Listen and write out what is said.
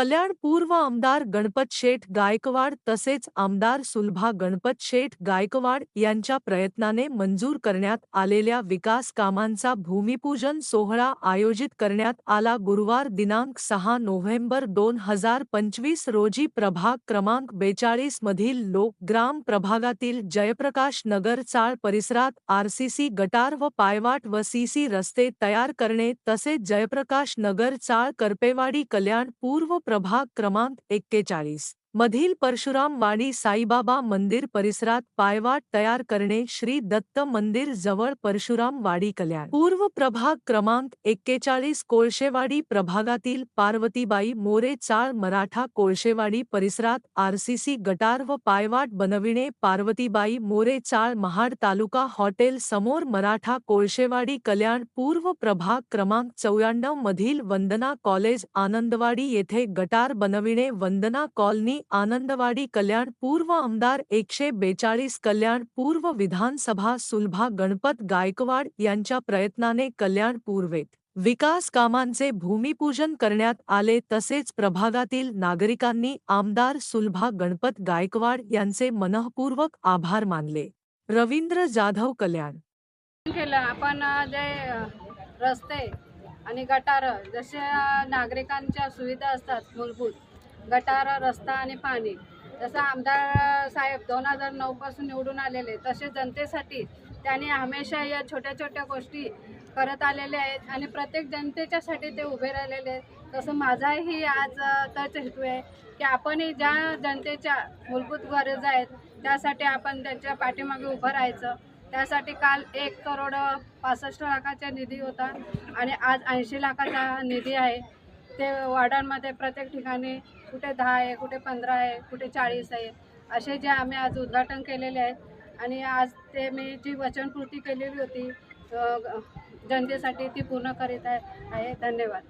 कल्याण पूर्व आमदार गणपत शेठ गायकवाड तसेच आमदार सुलभा गणपत शेठ गायकवाड यांच्या प्रयत्नाने मंजूर करण्यात आलेल्या विकास कामांचा भूमिपूजन सोहळा आयोजित करण्यात आला. गुरुवार दिनांक सहा नोव्हेंबर दोन हजार पंचवीस रोजी प्रभाग क्रमांक बेचाळीस मधील लोक ग्राम प्रभागातील जयप्रकाश नगर चाळ परिसरात आरसीसी गटार व पायवाट व सीसी रस्ते तयार करणे तसेच जयप्रकाश नगर चाळ करपेवाडी कल्याण पूर्व प्रभाग क्रमांक एक्केचाळीस. मधील परशुरामवाडी साईबाबा मंदिर परिसरात पायवाट तयार करणे श्री दत्त मंदिर जवळ परशुरामवाडी कल्याण पूर्व प्रभाग क्रमांक एक्केचाळीस कोळशेवाडी प्रभागातील पार्वतीबाई मोरे चाळ मराठा कोळशेवाडी परिसरात आरसीसी गटार व पायवाट बनविणे पार्वतीबाई मोरे चाळ महाड तालुका हॉटेल समोर मराठा कोळशेवाडी कल्याण पूर्व प्रभाग क्रमांक चौऱ्याण्णव मधील वंदना कॉलेज आनंदवाडी येथे गटार बनविणे वंदना कॉलनी आनंदवाडी कल्याण पूर्व आमदार एकशे बेचाळीस कल्याण पूर्व विधानसभा सुलभा गणपत गायकवाड यांच्या प्रयत्नाने कल्याण पूर्वेत विकास कामांचे भूमिपूजन करण्यात आले. तसेच प्रभागातील नागरिकांनी आमदार सुलभा गणपत गायकवाड यांचे मनःपूर्वक आभार मानले. रवींद्र जाधव कल्याण केलं. आपण जे रस्ते आणि गटार जसे नागरिकांच्या सुविधा असतात मूलभूत गटार रस्ता आणि पाणी. जसं आमदार साहेब दोन हजार नऊपासून निवडून आलेले तसे जनतेसाठी त्यांनी हमेशा या छोट्या छोट्या गोष्टी करत आलेले आहेत आणि प्रत्येक जनतेच्यासाठी ते उभे राहिलेले आहेत. तसं माझाही आज तच हेतू आहे की आपणही ज्या जनतेच्या मूलभूत गरजा आहेत त्यासाठी आपण त्यांच्या पाठीमागे उभं राहायचं. त्यासाठी काल एक करोड पासष्ट लाखाचा निधी होता आणि आज ऐंशी लाखाचा निधी आहे. ते वॉर्डांमध्ये प्रत्येक ठिकाणी कुठे दहा आहे कुठे पंधरा आहे कुठे चाळीस आहे असे जे आम्ही आज उद्घाटन केलेले आहेत आणि आज ते मी जी वचनपूर्ती केलेली होती जनतेसाठी ती पूर्ण करीत आहे. धन्यवाद.